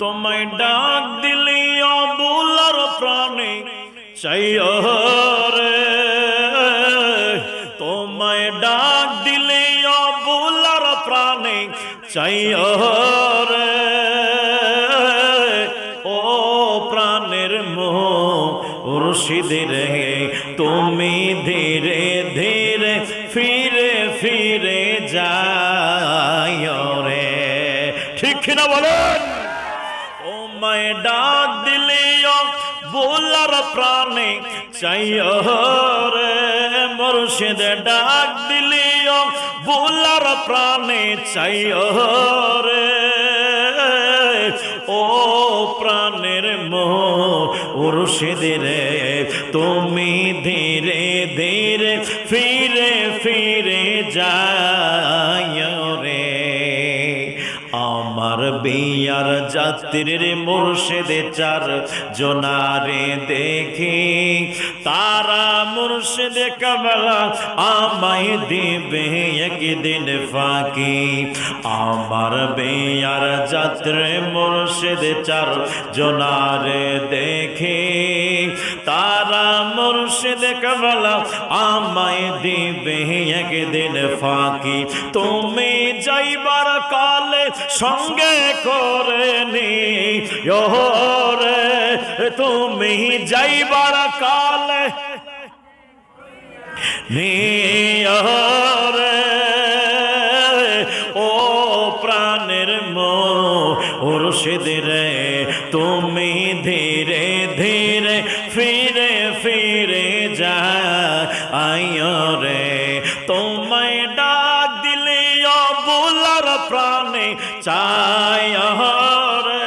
তোমায় ডাক দিলি অবুলার প্রাণে। চাইও রে, তোমায় ডাক দিলি অবুলার প্রাণে। চাইও রে, ও প্রাণের মোহ মুর্শিদে তুমি ধীরে ধীরে ফিরে ফিরে যায় রে। ঠিক কিনা বলেন? তোমায় ডাক দিলি বোলার প্রাণে চাইও রে, মুর্শিদ ডাক দিলি বোলার প্রাণে চাইও রে। ও প্রাণের মোহ উর্শিদে তুমি যাত্রীর মুর্শিদে চার জোনারে দেখি। তারা মুর্শিদে কামলা আমায় দিবে একদিন ফাঁকি। আমার বেয়ার যাত্রে মুর্শিদে চার জোনারে দেখি। তারা মুর্শিদে কামলা আমায় দিবে একদিন ফাঁকি। তুমি যাইবার কালে সঙ্গে করে নি। রে তুমি যাইবার কালে রে ও প্রাণের মোর্শিদ রে, তুমি ধীরে আয় রে তোমায় ডাক দিলে অবুলার প্রাণে চাই রে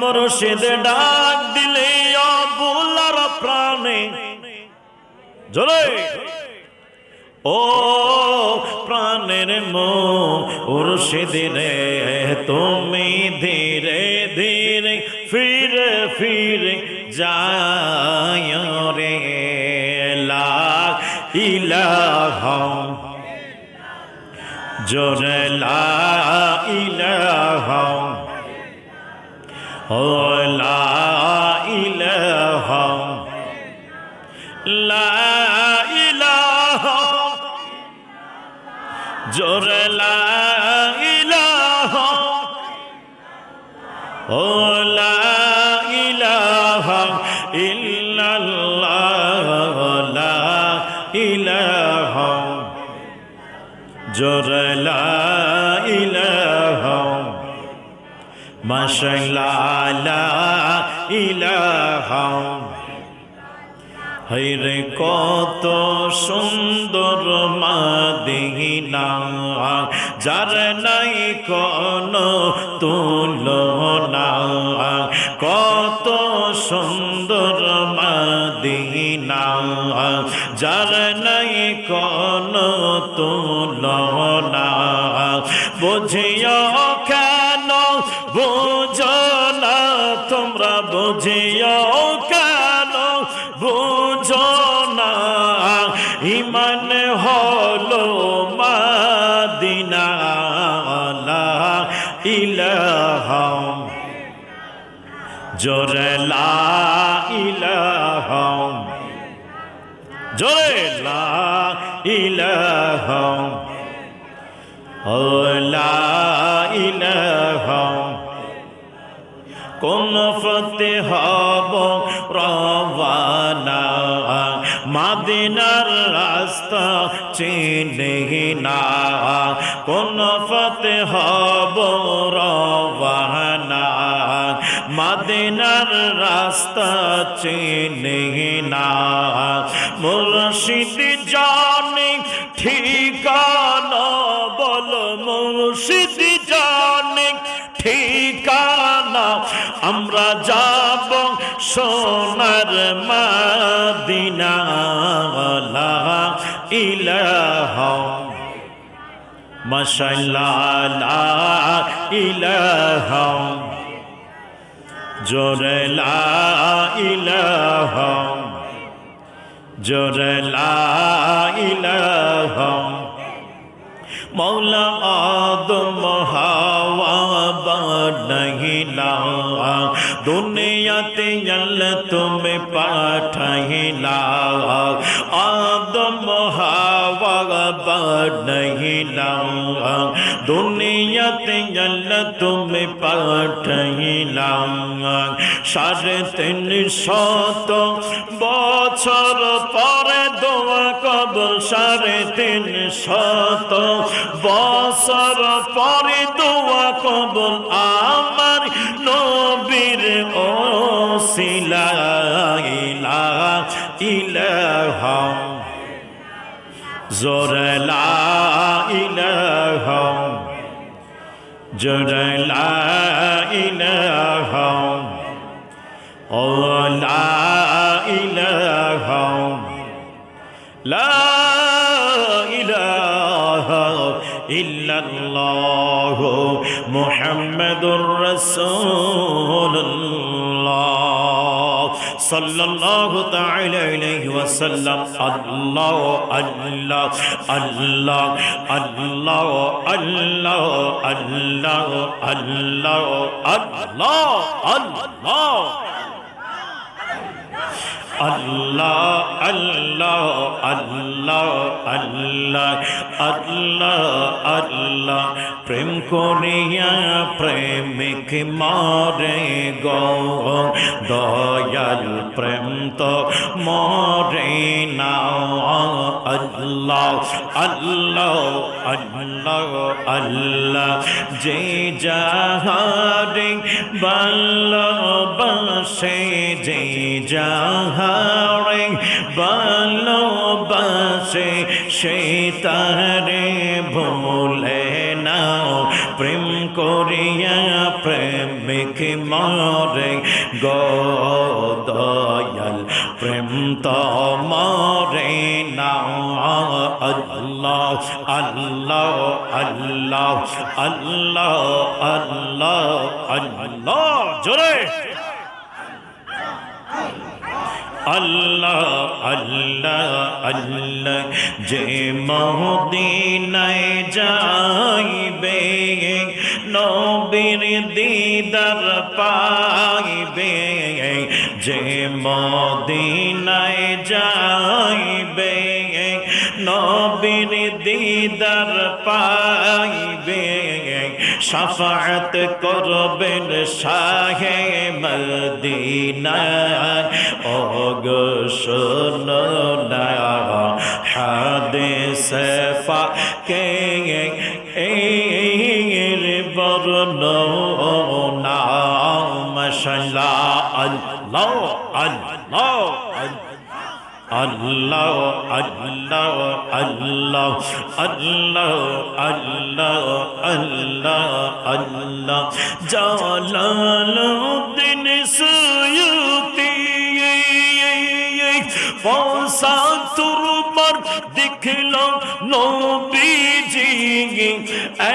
মুর্শিদ, ডাক দিলে অবুলার প্রাণে। জোরে। ও প্রাণের মুর্শিদ রে, তুমি ধীরে ধীরে ফিরে ফিরে যায় ইলাহা। জোরে লা ইলাহা। ও লা ইলাহা। লা ইলাহা। জোরে লা ইলাহা। ও জোরে লা ইলাহা মাশাআল্লাহ লা ইলাহা হৈরে কত সুন্দর মাদিনা, যার নাই কোন তুলনা। কত সুন্দর মাদিনা, যার নাই কোন তুলনা। বুঝিও ইমান হলো মাদিনা ইলাহা জোরে লা ইলাহা জোরে লা ইলাহা ও ইলাহা কোন ফতে হব রবানা মাদিনার রাস্তা চিনি না। কোন ফতে হব রবানা মাদিনার রাস্তা চিনি না। মুর্শিদ জানি ঠিকানা সোনার মাদিনা লা ইলাহা মাশাআল্লাহ লা ইলাহা জোরে লা ইলাহা, জোরে লা মৌলা আদম হাওয়া বানাইলা দুনিয়াতে আল্লাহ তুমি পাঠাইলা আদম बाबा नहीं लाऊंगा। दुनिया ते अल्लाह तुम्हें पाठ नहीं বছর পরে দোয়া কবর সাড়ে তিন শত বছর পরে দোয়া কবর আমার নবীর ও শিলা ইলা ইলা জোরলা ইলাহ জোরলা ইলাহ ওলা ইলাহ লা ইল্লাল্লাহ মুহাম্মাদুর রাসূলুল্লাহ সাল্লাল্লাহু তাআলা আলাইহি ওয়াসাল্লাম আল্লাহ আল্লাহ আল্লাহ আল্লাহ আল্লাহ আল্লাহ আল্লাহ আল্লাহ আল্লাহ আল্লাহ আল্লাহ আল্লাহ আল্লাহ আল্লাহ আল্লাহ, প্রেম করিয়া প্রেমিক মরে গো। দয়াল প্রেম তো মরে না আল্লাহ আল্লাহ আল্লাহ আল্লাহ। যে যাহারে ভালোবাসে, যে যাহারে ভালোবাসে, সে তারে প্রেমিক মরে গো দয়াল প্রেম তো নাও আল্লাহ আল্লাহ আল্লাহ আল্লাহ আল্লাহ আল্লাহ, জোরে। আল্লাহ আল্লাহ আল্লাহ, যে মহদিনায় যাইবে নবীর দিদার পাইবে, যে মদিনায় যাইবে, নবীর দিদার পাইবে সাফাত করবেন শাহে মদিনা ও গো হাদিস আল্লাহ আল্লাহ আল্লাহ আল্লাহ আল্লাহ আল্লাহ আল্লাহ আল্লাহ আল্লাহ জালালুদ্দিন সুয়ুতি পৌঁছাতুরবার দেখল নবীজি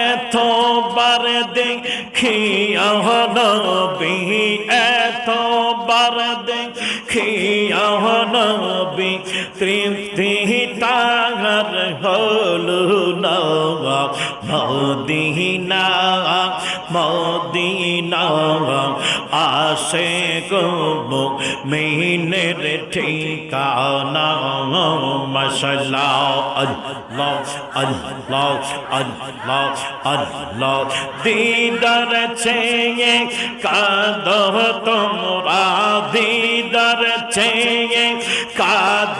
এতবার দেখিয়া নবী এতবার দেখি নবী তৃপ্তি তাহার হল না মদিনা মদিনা আসে গো মিনের ঠিকানা মশলা আল্লাহ আল্লাহ আল্লাহ আল্লাহ দিদার চেয়ে কাদ তোমরা দিদার চেয়ে কাদ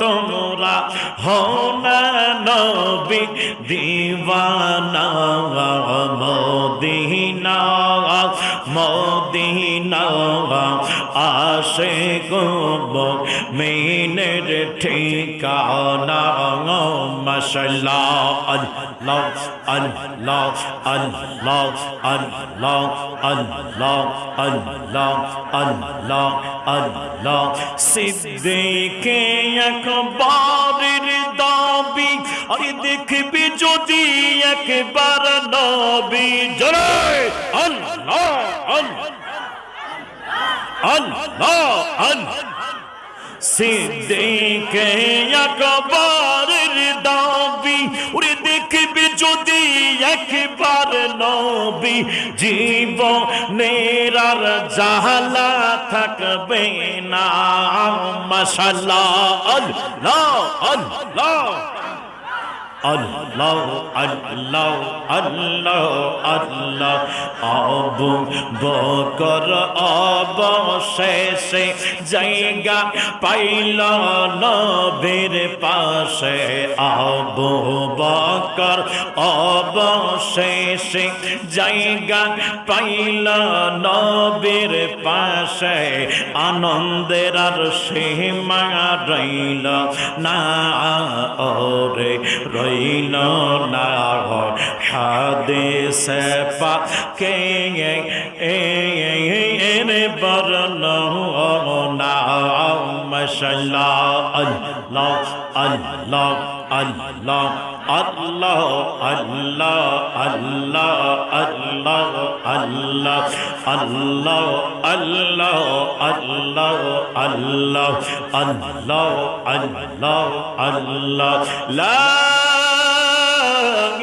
তোমরা হোনা নবী দিওয়ানা মদিনা মদিনা আসে গোব মিনের ঠিকানা মশলা আল্লাহ আল্লাহ আল্লাহ আল্লাহ আল্লাহ আল্লাহ আল্লাহ আল্লাহ। সিদ্দিকে একবারের দাবি, আরে দেখবি যদি একবার নবী, জরে সিদ্দিকে একবারের দাবি ওরে দেখবি যদি একবার নবী জীবনের আর জাহালা থাকবে না মাশাল্লাহ আল্লাহ আল্লাহ আল্লাহ আল্লাহ আল্লাহ আল্লাহ। আবু বকর অবশেষে জায়গা পাইল নবীর পাশে। আবু বকর অবশেষে জায়গা পাইল নবীর পাশে। আনন্দের আর সীমা রইল না, ওরে রইল না হাদিস পাকে এর বর্ণ না মশাল্লাহ আল্লাহ আল্লাহ আল্লাহ আল্লাহ আল্লাহ আল্লাহ আল্লাহ আল্লাহ আল্লাহ আল্লাহ আল্লাহ আল্লাহ আল্লাহ আল্লাহ আল্লাহ লা